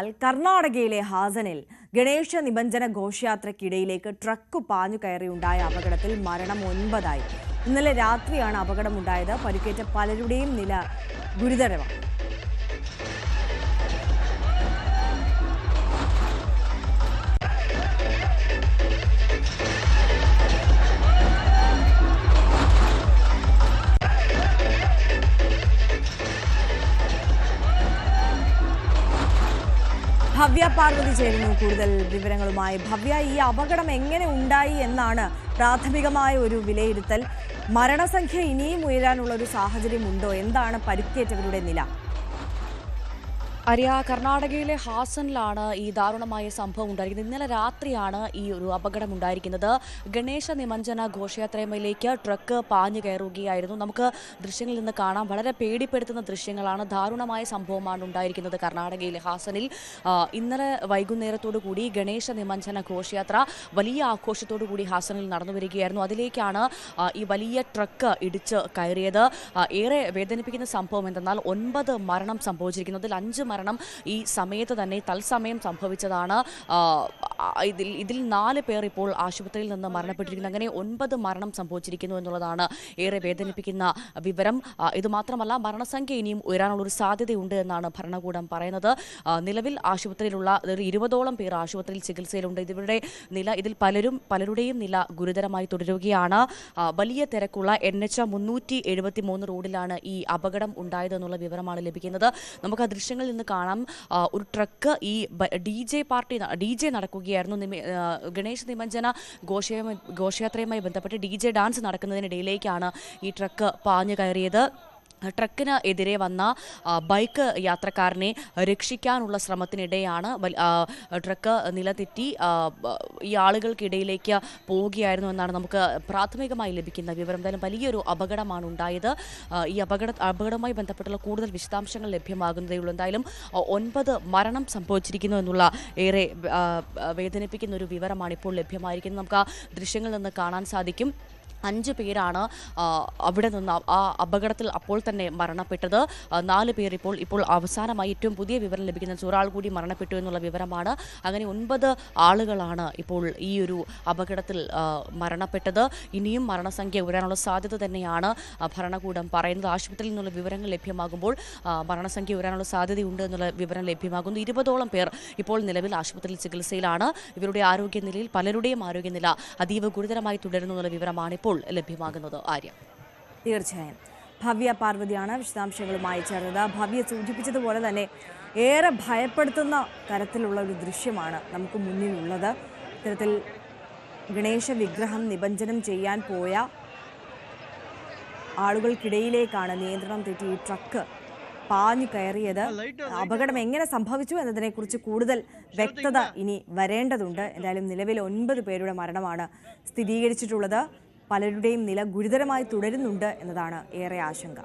എന്നാൽ കർണാടകയിലെ ഹാസനിൽ ഗണേശ നിബന്ധന ഘോഷയാത്രയ്ക്കിടയിലേക്ക് ട്രക്ക് പാഞ്ഞു കയറിയുണ്ടായ അപകടത്തിൽ മരണം ഒൻപതായി. ഇന്നലെ രാത്രിയാണ് അപകടമുണ്ടായത്. പരിക്കേറ്റ പലരുടെയും നില ഗുരുതരമാണ്. ഭവ്യ പാർവതി ചേരുന്നു കൂടുതൽ വിവരങ്ങളുമായി. ഭവ്യ ഈ അപകടം എങ്ങനെ ഉണ്ടായി എന്നാണ് പ്രാഥമികമായ ഒരു വിലയിരുത്തൽ. മരണസംഖ്യ ഇനിയും ഉയരാനുള്ള ഒരു സാഹചര്യമുണ്ടോ? എന്താണ് പരിക്കേറ്റവരുടെ നില? അരിയ കർണാടകയിലെ ഹാസനിലാണ് ഈ ദാരുണമായ സംഭവം ഉണ്ടായിരിക്കുന്നത്. ഇന്നലെ രാത്രിയാണ് ഈ ഒരു അപകടം ഉണ്ടായിരിക്കുന്നത്. ഗണേശ നിമഞ്ജന ഘോഷയാത്രയിലേക്ക് ട്രക്ക് പാഞ്ഞു കയറുകയായിരുന്നു. നമുക്ക് ദൃശ്യങ്ങളിൽ നിന്ന് കാണാം. വളരെ പേടിപ്പെടുത്തുന്ന ദൃശ്യങ്ങളാണ് ദാരുണമായ സംഭവമാണ് ഉണ്ടായിരിക്കുന്നത് കർണാടകയിലെ ഹാസനിൽ. ഇന്നലെ വൈകുന്നേരത്തോടു കൂടി ഗണേശ നിമഞ്ജന ഘോഷയാത്ര വലിയ ആഘോഷത്തോടു കൂടി ഹാസനിൽ നടന്നു വരികയായിരുന്നു. അതിലേക്കാണ് ഈ വലിയ ട്രക്ക് ഇടിച്ച് കയറിയത്. ഏറെ വേദനിപ്പിക്കുന്ന സംഭവം എന്തെന്നാൽ ഒൻപത് മരണം സംഭവിച്ചിരിക്കുന്നതിൽ അഞ്ച് മരണം ഈ സമയത്ത് തന്നെ തത്സമയം സംഭവിച്ചതാണ്. ഇതിൽ ഇതിൽ നാല് പേർ ഇപ്പോൾ ആശുപത്രിയിൽ നിന്ന് മരണപ്പെട്ടിരിക്കുന്നു. അങ്ങനെ ഒൻപത് മരണം സംഭവിച്ചിരിക്കുന്നു എന്നുള്ളതാണ് ഏറെ വേദനിപ്പിക്കുന്ന വിവരം. ഇതുമാത്രമല്ല ഇത് മാത്രമല്ല മരണസംഖ്യ ഇനിയും ഉയരാനുള്ള ഒരു സാധ്യതയുണ്ട് എന്നാണ് ഭരണകൂടം പറയുന്നത്. നിലവിൽ ആശുപത്രിയിലുള്ള ഇരുപതോളം പേർ ആശുപത്രിയിൽ ചികിത്സയിലുണ്ട്. ഇവരുടെ നില ഇതിൽ പലരും പലരുടെയും നില ഗുരുതരമായി തുടരുകയാണ്. വലിയ തിരക്കുള്ള എൻ എച്ച് മുന്നൂറ്റി എഴുപത്തി മൂന്ന് റോഡിലാണ് ഈ അപകടം ഉണ്ടായതെന്നുള്ള വിവരമാണ് ലഭിക്കുന്നത്. നമുക്ക് ആ ദൃശ്യങ്ങളിൽ നിന്ന് കാണാം. ഒരു ട്രക്ക് ഈ D J party D J നടക്കുകയായിരുന്നു. ഗണേശ് നിമഞ്ജന ഘോഷയുമായി ഘോഷയാത്രയുമായി ബന്ധപ്പെട്ട് ഡി ജെ ഡാൻസ് നടക്കുന്നതിനിടയിലേക്കാണ് ഈ ട്രക്ക് പാഞ്ഞു കയറിയത്. ട്രക്കിന് എതിരെ വന്ന ബൈക്ക് യാത്രക്കാരനെ രക്ഷിക്കാനുള്ള ശ്രമത്തിനിടെയാണ് ട്രക്ക് നിലതെറ്റി ഈ ആളുകൾക്കിടയിലേക്ക് പോവുകയായിരുന്നു എന്നാണ് നമുക്ക് പ്രാഥമികമായി ലഭിക്കുന്ന വിവരം. എന്തായാലും വലിയൊരു അപകടമാണ് ഉണ്ടായത്. ഈ അപകട അപകടവുമായി ബന്ധപ്പെട്ടുള്ള കൂടുതൽ വിശദാംശങ്ങൾ ലഭ്യമാകുന്നതേ ഉള്ളൂ. എന്തായാലും ഒൻപത് മരണം സംഭവിച്ചിരിക്കുന്നു എന്നുള്ള ഏറെ വേദനിപ്പിക്കുന്ന ഒരു വിവരമാണ് ഇപ്പോൾ ലഭ്യമായിരിക്കുന്നത്. നമുക്ക് ആ ദൃശ്യങ്ങളിൽ നിന്ന് കാണാൻ സാധിക്കും. അഞ്ച് പേരാണ് അവിടെ നിന്ന് ആ അപകടത്തിൽ അപ്പോൾ തന്നെ മരണപ്പെട്ടത്. നാല് പേർ ഇപ്പോൾ ഇപ്പോൾ അവസാനമായി ഏറ്റവും പുതിയ വിവരം ലഭിക്കുന്ന ഒരാൾ കൂടി മരണപ്പെട്ടു എന്നുള്ള വിവരമാണ്. അങ്ങനെ ഒൻപത് ആളുകളാണ് ഇപ്പോൾ ഈ ഒരു അപകടത്തിൽ മരണപ്പെട്ടത്. ഇനിയും മരണസംഖ്യ ഉയരാനുള്ള സാധ്യത തന്നെയാണ് ഭരണകൂടം പറയുന്നത്. ആശുപത്രിയിൽ നിന്നുള്ള വിവരങ്ങൾ ലഭ്യമാകുമ്പോൾ മരണസംഖ്യ ഉയരാനുള്ള സാധ്യതയുണ്ട് എന്നുള്ള വിവരം ലഭ്യമാകുന്നു. ഇരുപതോളം പേർ ഇപ്പോൾ നിലവിൽ ആശുപത്രിയിൽ ചികിത്സയിലാണ്. ഇവരുടെ ആരോഗ്യനിലയിൽ പലരുടെയും ആരോഗ്യനില അതീവ ഗുരുതരമായി തുടരുന്നു എന്നുള്ള വിവരമാണ് ഇപ്പോൾ ലഭ്യമാകുന്നത് ആര്യ. തീർച്ചയായും. ഭവ്യ പാർവതിയാണ് വിശദാംശങ്ങളുമായി ചേർന്നത്. ഭവ്യ സൂചിപ്പിച്ചതുപോലെ തന്നെ ഏറെ ഭയപ്പെടുത്തുന്ന തരത്തിലുള്ള ഒരു ദൃശ്യമാണ് നമുക്ക് മുന്നിലുള്ളത്. ഇത്തരത്തിൽ ഗണേശ വിഗ്രഹം നിബഞ്ജനം ചെയ്യാൻ പോയ ആളുകൾക്കിടയിലേക്കാണ് നിയന്ത്രണം തെറ്റി ഈ ട്രക്ക് പാഞ്ഞു കയറിയത്. അപകടം എങ്ങനെ സംഭവിച്ചു എന്നതിനെക്കുറിച്ച് കൂടുതൽ വ്യക്തത ഇനി വരേണ്ടതുണ്ട്. എന്തായാലും നിലവിൽ ഒൻപത് പേരുടെ മരണമാണ് സ്ഥിരീകരിച്ചിട്ടുള്ളത്. പലരുടെയും നില ഗുരുതരമായി തുടരുന്നുണ്ട് എന്നതാണ് ഏറെ ആശങ്ക.